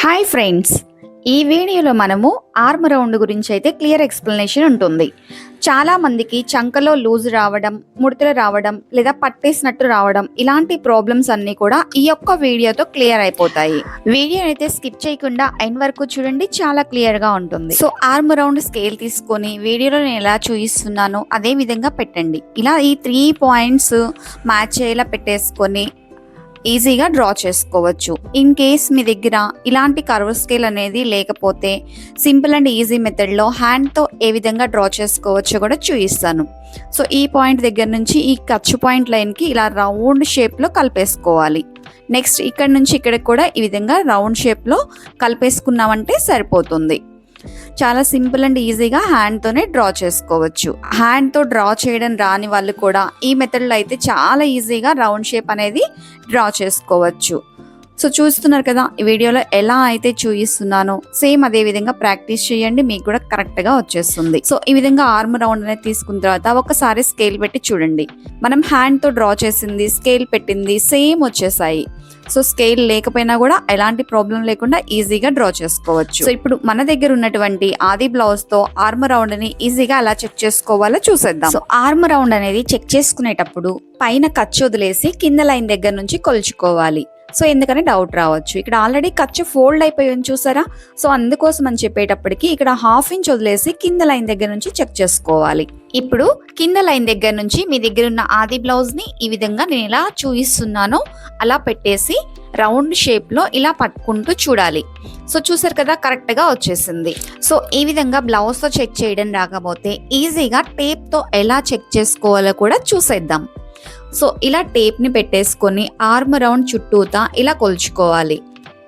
Hi friends ఈ వీడియోలో మనము ఆర్మ్ రౌండ్ గురించి అయితే క్లియర్ ఎక్స్ప్లెనేషన్ ఉంటుంది. చాలామందికి చంకలో లూజ్ రావడం ముడతలు రావడం లేదా పట్టేసినట్టు రావడం ఇలాంటి ప్రాబ్లమ్స్ అన్నీ కూడా ఈ యొక్క వీడియోతో క్లియర్ అయిపోతాయి. వీడియో అయితే స్కిప్ చేయకుండా ఎండ్ వరకు చూడండి చాలా క్లియర్గా ఉంటుంది. సో ఆర్మ్ రౌండ్ స్కేల్ తీసుకొని వీడియోలో నేను ఎలా చూపిస్తున్నానో అదే విధంగా పెట్టండి. ఇలా ఈ త్రీ పాయింట్స్ మ్యాచ్ అయ్యేలా పెట్టేసుకొని ఈజీగా డ్రా చేసుకోవచ్చు. ఇన్ కేస్ మీ దగ్గర ఇలాంటి కర్వ్ స్కేల్ అనేది లేకపోతే సింపుల్ అండ్ ఈజీ మెథడ్లో హ్యాండ్తో ఏ విధంగా డ్రా చేసుకోవచ్చో కూడా చూపిస్తాను. సో ఈ పాయింట్ దగ్గర నుంచి ఈ ఖర్చు పాయింట్ లైన్కి ఇలా రౌండ్ షేప్లో కలిపేసుకోవాలి. నెక్స్ట్ ఇక్కడ నుంచి ఇక్కడికి కూడా ఈ విధంగా రౌండ్ షేప్లో కలిపేసుకున్నామంటే సరిపోతుంది. చాలా సింపుల్ అండ్ ఈజీగా హ్యాండ్తోనే డ్రా చేసుకోవచ్చు. హ్యాండ్తో డ్రా చేయడం రాని వాళ్ళు కూడా ఈ మెథడ్లో అయితే చాలా ఈజీగా రౌండ్ షేప్ అనేది డ్రా చేసుకోవచ్చు. సో చూస్తున్నారు కదా ఈ వీడియోలో ఎలా అయితే చూపిస్తున్నానో సేమ్ అదే విధంగా ప్రాక్టీస్ చేయండి మీకు కూడా కరెక్ట్గా వచ్చేస్తుంది. సో ఈ విధంగా ఆర్మ్ రౌండ్ అనేది తీసుకున్న తర్వాత ఒకసారి స్కేల్ పెట్టి చూడండి. మనం హ్యాండ్తో డ్రా చేసింది స్కేల్ పెట్టింది సేమ్ వచ్చేసాయి. సో స్కేల్ లేకపోయినా కూడా ఎలాంటి ప్రాబ్లం లేకుండా ఈజీగా డ్రా చేసుకోవచ్చు. సో ఇప్పుడు మన దగ్గర ఉన్నటువంటి ఆది బ్లౌజ్తో ఆర్మ్ రౌండ్ని ఈజీగా ఎలా చెక్ చేసుకోవాలో చూసేద్దాం. సో ఆర్మ్ రౌండ్ అనేది చెక్ చేసుకునేటప్పుడు పైన ఖర్చు వదిలేసి కింద లైన్ దగ్గర నుంచి కొలుచుకోవాలి. సో ఎందుకని డౌట్ రావచ్చు. ఇక్కడ ఆల్రెడీ ఖర్చు ఫోల్డ్ అయిపోయింది చూసారా? సో అందుకోసం అని చెప్పేటప్పటికి ఇక్కడ హాఫ్ ఇంచ్ వదిలేసి కింద లైన్ దగ్గర నుంచి చెక్ చేసుకోవాలి. ఇప్పుడు కింద లైన్ దగ్గర నుంచి మీ దగ్గర ఉన్న ఆది బ్లౌజ్ని ఈ విధంగా నేను ఎలా చూపిస్తున్నానో అలా పెట్టేసి రౌండ్ షేప్లో ఇలా పట్టుకుంటూ చూడాలి. సో చూసారు కదా కరెక్ట్గా వచ్చేసింది. సో ఈ విధంగా బ్లౌజ్తో చెక్ చేయడం రాకపోతే ఈజీగా టేప్తో ఎలా చెక్ చేసుకోవాలో కూడా చూసేద్దాం. సో ఇలా టేప్ని పెట్టేసుకొని ఆర్మ్ రౌండ్ చుట్టూతా ఇలా కొలుచుకోవాలి.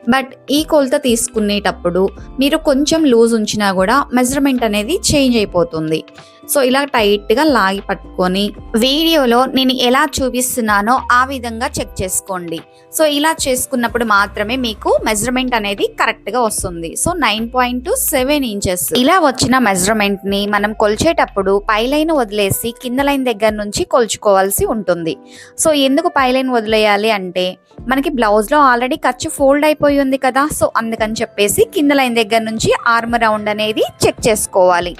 బట్ ఈ కొలత తీసుకునేటప్పుడు మీరు కొంచెం లూజ్ ఉంచినా కూడా మెజర్మెంట్ అనేది చేంజ్ అయిపోతుంది. సో ఇలా టైట్గా లాగి పట్టుకొని వీడియోలో నేను ఎలా చూపిస్తున్నానో ఆ విధంగా చెక్ చేసుకోండి. సో ఇలా చేసుకున్నప్పుడు మాత్రమే మీకు మెజర్మెంట్ అనేది కరెక్ట్గా వస్తుంది. So nine point two seven inches. ఇలా వచ్చిన మెజర్మెంట్ని మనం కొలిచేటప్పుడు పై లైన్ వదిలేసి కింద లైన్ దగ్గర నుంచి కొలుచుకోవాల్సి ఉంటుంది. సో ఎందుకు పై లైన్ వదిలేయాలి అంటే మనకి బ్లౌజ్లో ఆల్రెడీ ఖర్చు ఫోల్డ్ అయిపోయి ఉంది కదా. సో అందుకని చెప్పేసి కింద లైన్ దగ్గర నుంచి ఆర్మ్ రౌండ్ అనేది చెక్ చేసుకోవాలి.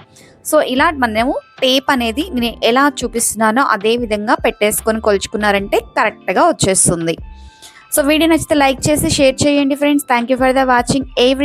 సో ఇలా మనము టేప్ అనేది నేను ఎలా చూపిస్తున్నానో అదే విధంగా పెట్టేసుకొని కొలుచుకున్నారంటే కరెక్ట్గా వచ్చేస్తుంది. సో వీడియో నచ్చితే లైక్ చేసి షేర్ చేయండి friends thank you for the watching every